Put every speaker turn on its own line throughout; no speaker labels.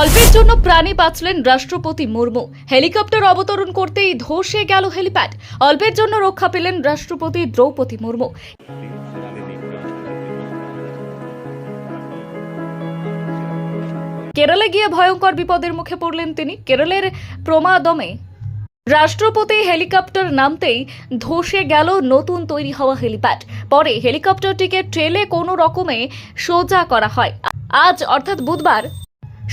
অল্পের জন্য প্রাণী বাঁচলেন রাষ্ট্রপতি মুর্মু। হেলিকপ্টার অবতরণ করতেই ধসে গেল হেলিপ্যাড। অল্পের জন্য রক্ষা পেলেন রাষ্ট্রপতি দ্রৌপদী মুর্মু। কেরলে গিয়ে ভয়ঙ্কর বিপদের মুখে পড়লেন তিনি। কেরলের প্রমাদমে রাষ্ট্রপতি হেলিকপ্টার নামতেই ধসে গেল নতুন তৈরি হওয়া হেলিপ্যাড। পরে হেলিকপ্টারটিকে ট্রেলে কোনো রকমে সোজা করা হয়। আজ, অর্থাৎ বুধবার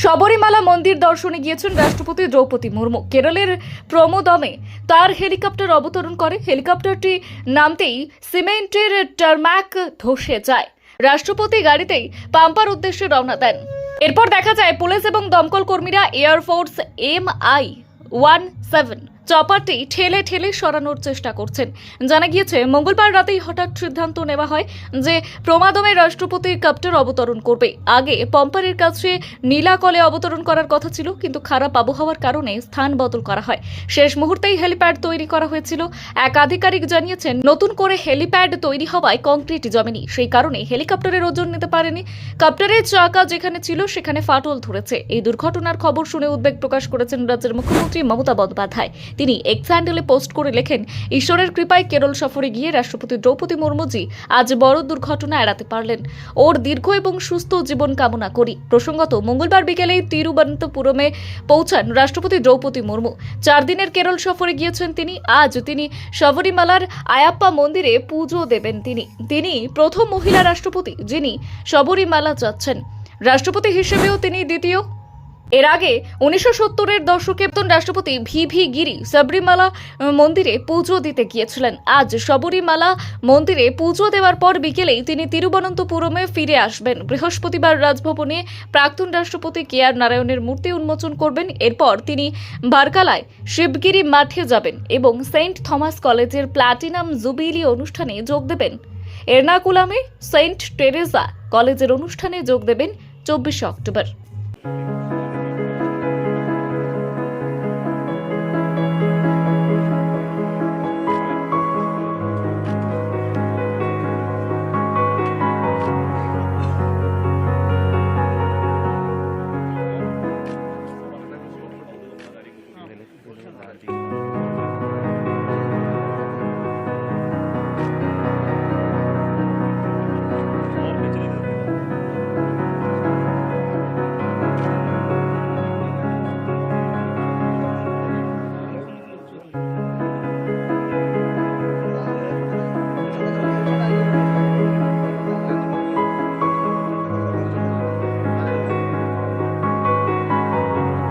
শবরীমালা মন্দির দর্শনে গিয়েছেন রাষ্ট্রপতি দ্রৌপদী মুর্মু। কেরলের প্রমোদমে তার হেলিকপ্টার অবতরণ করে। হেলিকপ্টারটি নামতেই সিমেন্টের টারম্যাক ধসে যায়। রাষ্ট্রপতি গাড়িতেই পাম্পার উদ্দেশ্যে রওনা দেন। এরপর দেখা যায় পুলিশ এবং দমকল কর্মীরা air force M I one seven চপারটি ঠেলে ঠেলে সরানোর চেষ্টা করছেন। জানা গিয়েছে, মঙ্গলবার রাতেই হঠাৎ সিদ্ধান্ত নেওয়া হয় যে প্রমাদমে রাষ্ট্রপতি কপ্টার অবতরণ করবে। আগে পম্পারের কাছে নীলাকলে অবতরণ করার কথা ছিল, কিন্তু খারাপ আবহাওয়ার কারণে স্থান বদল করা হয়। শেষ মুহূর্তেই হেলিপ্যাড তৈরি করা হয়েছিল। এক আধিকারিক জানিয়েছেন, নতুন করে হেলিপ্যাড তৈরি হওয়ায় কংক্রিট জমেনি। সেই কারণে হেলিকপ্টারের ওজন নিতে পারেনি। কাপ্টারের চাকা যেখানে ছিল, সেখানে ফাটল ধরেছে। এই দুর্ঘটনার খবর শুনে উদ্বেগ প্রকাশ করেছেন রাজ্যের মুখ্যমন্ত্রী মমতা বন্দ্যোপাধ্যায়। তিনি এক্স হ্যান্ডেলে পোস্ট করে লেখেন, ঈশ্বরের কৃপায় কেরল সফরে গিয়ে রাষ্ট্রপতি দ্রৌপদী মুর্মুজি আজ বড় দুর্ঘটনা এড়াতে পারলেন। ওর দীর্ঘ এবং সুস্থ জীবন কামনা করি। প্রসঙ্গত, মঙ্গলবার বিকেলে তিরুবনন্তপুরমে পৌঁছান রাষ্ট্রপতি দ্রৌপদী মুর্মু। চার দিনের কেরল সফরে গিয়েছেন তিনি। আজ তিনি শবরীমালার আয়াপ্পা মন্দিরে পুজো দেবেন তিনি। তিনি প্রথম মহিলা রাষ্ট্রপতি যিনি শবরীমালা যাচ্ছেন। রাষ্ট্রপতি হিসেবেও তিনি দ্বিতীয়। এর আগে উনিশশো সত্তরের দশকে রাষ্ট্রপতি ভি ভি গিরি সাবরিমালা মন্দিরে পুজো দিতে গিয়েছিলেন। আজ শবরীমালা মন্দিরে পুজো দেওয়ার পর বিকেলেই তিনি তিরুবনন্তপুরমে ফিরে আসবেন। বৃহস্পতিবার রাজভবনে প্রাক্তন রাষ্ট্রপতি কে আর নারায়ণের মূর্তি উন্মোচন করবেন। এরপর তিনি বারকালায় শিবগিরি মাঠে যাবেন এবং সেন্ট থমাস কলেজের প্ল্যাটিনাম জুবিলি অনুষ্ঠানে যোগ দেবেন। এর্নাকুলামে সেন্ট টেরেজা কলেজের অনুষ্ঠানে যোগ দেবেন চব্বিশে অক্টোবর। 不能拿地方。